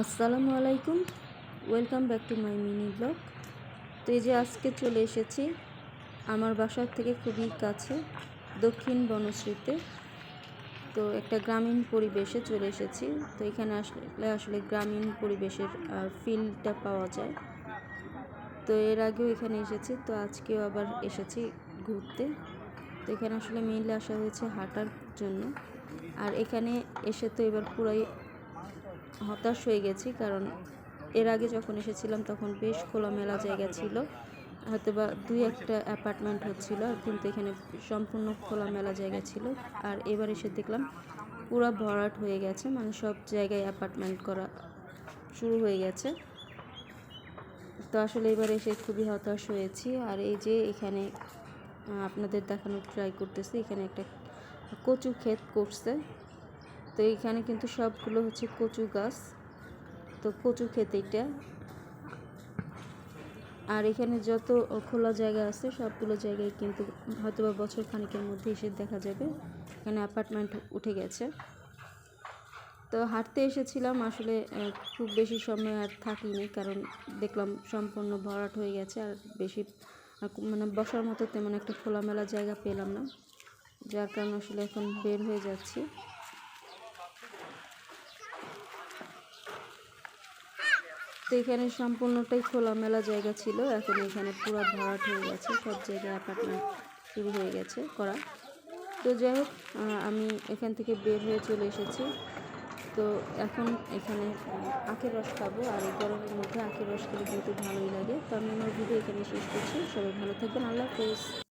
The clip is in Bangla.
আসসালামু আলাইকুম। Welcome back to my mini vlog তো এই যে আজকে চলে এসেছি আমার বাসার থেকে খুবই কাছে, দক্ষিণ বনশ্রীতে। তো একটা গ্রামীণ পরিবেশে চলে এসেছি। তো এখানে আসলে আসলে গ্রামীণ পরিবেশের ফিলটা পাওয়া যায়। তো এর আগেও এখানে এসেছি, তো আজকেও আবার এসেছি ঘুরতে। তো এখানে আসলে মেইনলি আসা হয়েছে হাঁটার জন্য। আর এখানে এসে তো এবার পুরাই হতাশ হয়ে গেছি, কারণ এর আগে যখন এসেছিলাম তখন বেশ খোলামেলা জায়গা ছিল। হয়তো বা দুই একটা অ্যাপার্টমেন্ট হচ্ছিল, কিন্তু এখানে সম্পূর্ণ খোলামেলা জায়গা ছিল। আর এবার এসে দেখলাম পুরো ভরাট হয়ে গেছে মানে সব জায়গায় অ্যাপার্টমেন্ট করা শুরু হয়ে গেছে। তো আসলে এবার এসে খুবই হতাশ হয়েছি। আর এই যে এখানে আপনাদের দেখানোর ট্রাই করতেছি, এখানে একটা কচু ক্ষেত করছে। তো এখানে কিন্তু সবগুলো হচ্ছে কচু গাছ। তো কচু ক্ষেত এটা। আর এখানে যত খোলা জায়গা আছে, সবগুলো জায়গায় কিন্তু হয়তো বা বছর খানিকের মধ্যে এসে দেখা যাবে। এখানে অ্যাপার্টমেন্ট উঠে গেছে। তো হাঁটতে এসেছিলাম, আসলে খুব বেশি সময় আর থাকিনি কারণ দেখলাম সম্পূর্ণ ভরাট হয়ে গেছে আর বেশি মানে বসার মতো তেমন একটা খোলামেলা জায়গা পেলাম না। যার কারণে আসলে এখন বের হয়ে যাচ্ছি। তো এখানে সম্পূর্ণটাই খোলামেলা জায়গা ছিল। এখন এখানে পুরো ভরাট হয়ে গেছে। সব জায়গায় অ্যাপার্টমেন্ট শুরু হয়ে গেছে করা। তো যাই হোক আমি এখান থেকে বের হয়ে চলে এসেছি। তো এখন এখানে আখের রস খাব। আর এই গরমের মধ্যে আখের রস খেলে কিন্তু ভালোই লাগে, তো আমি আমার ভিডিও এখানে শেষ করছি। সবাই ভালো থাকবেন। আল্লাহ হাফেজ।